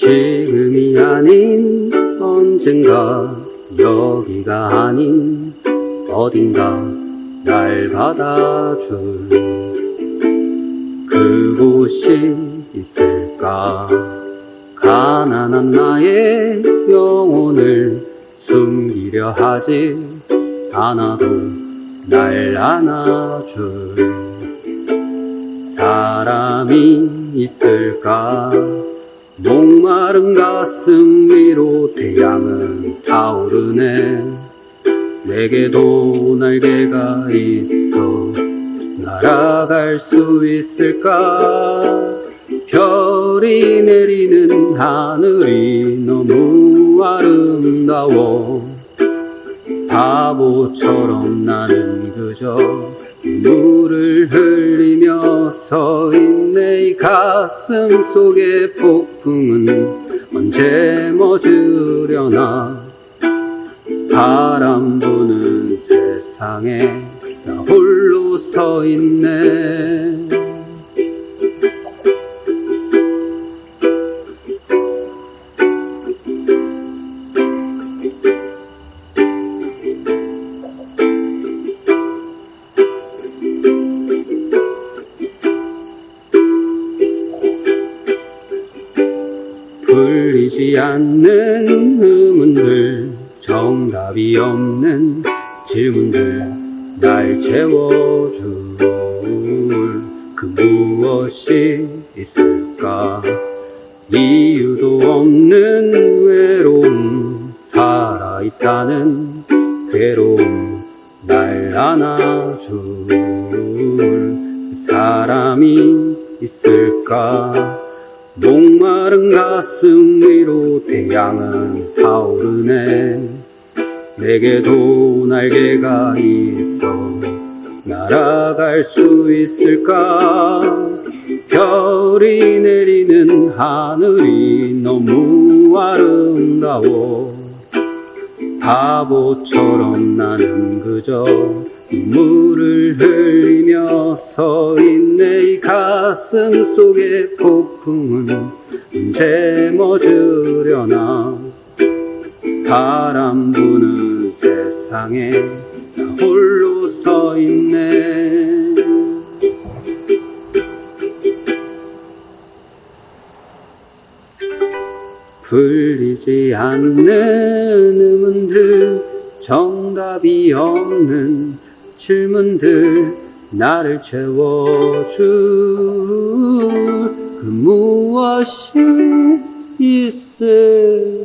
지금이 아닌 언젠가 여기가 아닌 어딘가 날 받아줄 그곳이 있을까? 가난한 나의 영혼을 숨기려 하지 않아도 날 안아줄 사람이 있을까 목마른 가슴 위로 태양은 타오르네. 내게도 날개가 있어 날아갈 수 있을까? 별이 내리는 하늘이 너무 아름다워 바보처럼 나는 그저 물을 흘리며 서 있네. 이 가슴 속의 폭풍은 언제 멎으려나? 바람 부는 세상에 나 홀로 서 있네 풀리지 않는 의문들 정답이 없는 질문들 날 채워줄 그 무엇이 있을까? 이유도 없는 외로움 살아있다는 괴로움 날 안아줄 사람이 있을까 목마른 가슴 위로 태양은 타오르네. 내게도 날개가 있어 날아갈 수 있을까? 별이 내리는 하늘이 너무 아름다워 바보처럼 나는 그저 눈물을 흘리며 서 있네. 이 가슴 속의 폭풍은 언제 멎으려나. 바람 부는 세상에 나 홀로 서 있네. 풀리지 않는 의문들 정답이 없는 질문들 나를 채워줄 그 무엇이 있을까